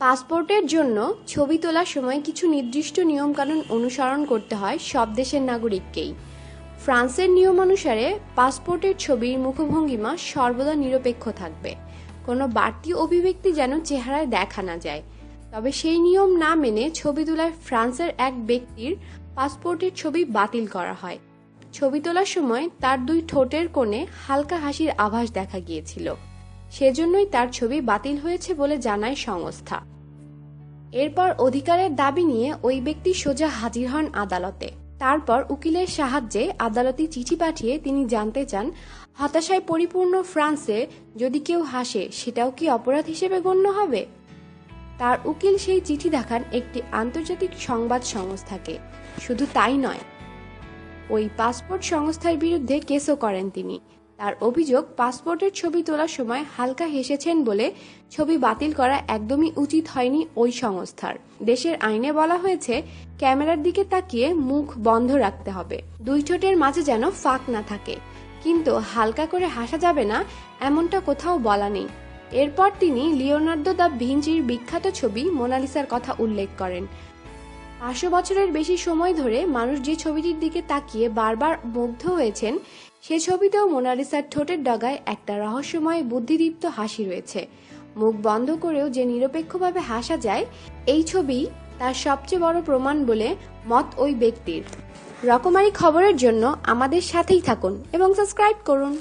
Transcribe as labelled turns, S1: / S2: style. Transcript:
S1: পাসপোর্টের জন্য ছবি তোলার সময় কিছু নির্দিষ্ট নিয়মকানুন অনুসরণ করতে হয় সব দেশের নাগরিককেই। ফ্রান্সের নিয়ম অনুসারে পাসপোর্টের ছবির মুখভঙ্গিমা সর্বদা নিরপেক্ষ থাকবে। কোনো বাড়তি অভিব্যক্তি যেন চেহারায় দেখা না যায়। তবে সেই নিয়ম না মেনে ছবি তোলায় ফ্রান্সের এক ব্যক্তির পাসপোর্টের ছবি বাতিল করা হয়। ছবি তোলার সময় তার দুই ঠোঁটের কোণে হালকা হাসির আভাস দেখা গিয়েছিল। সেজন্যই তার ছবি বাতিল হয়েছে বলে জানায় সংস্থা। এরপর অধিকারের দাবি নিয়ে ওই ব্যক্তি সোজা হাজির হন আদালতে। তারপর উকিলের সাহায্যে আদালতে চিঠি পাঠিয়ে তিনি জানতে চান, হতাশায় পরিপূর্ণ ফ্রান্সে যদি কেউ হাসে, সেটাও কি অপরাধ হিসেবে গণ্য হবে? তার উকিল সেই চিঠি দেখান একটি আন্তর্জাতিক সংবাদ সংস্থাকে। শুধু তাই নয়, ওই পাসপোর্ট সংস্থার বিরুদ্ধে কেসও করেন তিনি। তার অভিযোগ, পাসপোর্টের ছবি তোলার সময় হালকা হেসেছেন বলে ছবি বাতিল করা একদমই উচিত হয়নি ওই সংস্থার। দেশের আইনে বলা হয়েছে, ক্যামেরার দিকে তাকিয়ে মুখ বন্ধ রাখতে হবে। দুই ঠোঁটের মাঝে যেন ফাঁক না থাকে। কিন্তু হালকা করে হাসা যাবে না, এমনটা কোথাও বলা নেই। এরপর তিনি লিওনার্দো দ্য ভিঞ্চির বিখ্যাত ছবি মোনালিসার কথা উল্লেখ করেন। পাঁচশো বছরের বেশি সময় ধরে মানুষ যে ছবিটির দিকে তাকিয়ে বারবার মুগ্ধ হয়েছেন, সে ছবিতেও মোনালিসার ঠোঁটের ডগায় একটা রহস্যময় বুদ্ধিদীপ্ত হাসি রয়েছে। মুখ বন্ধ করেও যে নিরপেক্ষভাবে হাসা যায়, এই ছবি তার সবচেয়ে বড় প্রমাণ বলে মত ওই ব্যক্তির। রকমারি খবরের জন্য আমাদের সাথেই থাকুন এবং সাবস্ক্রাইব করুন।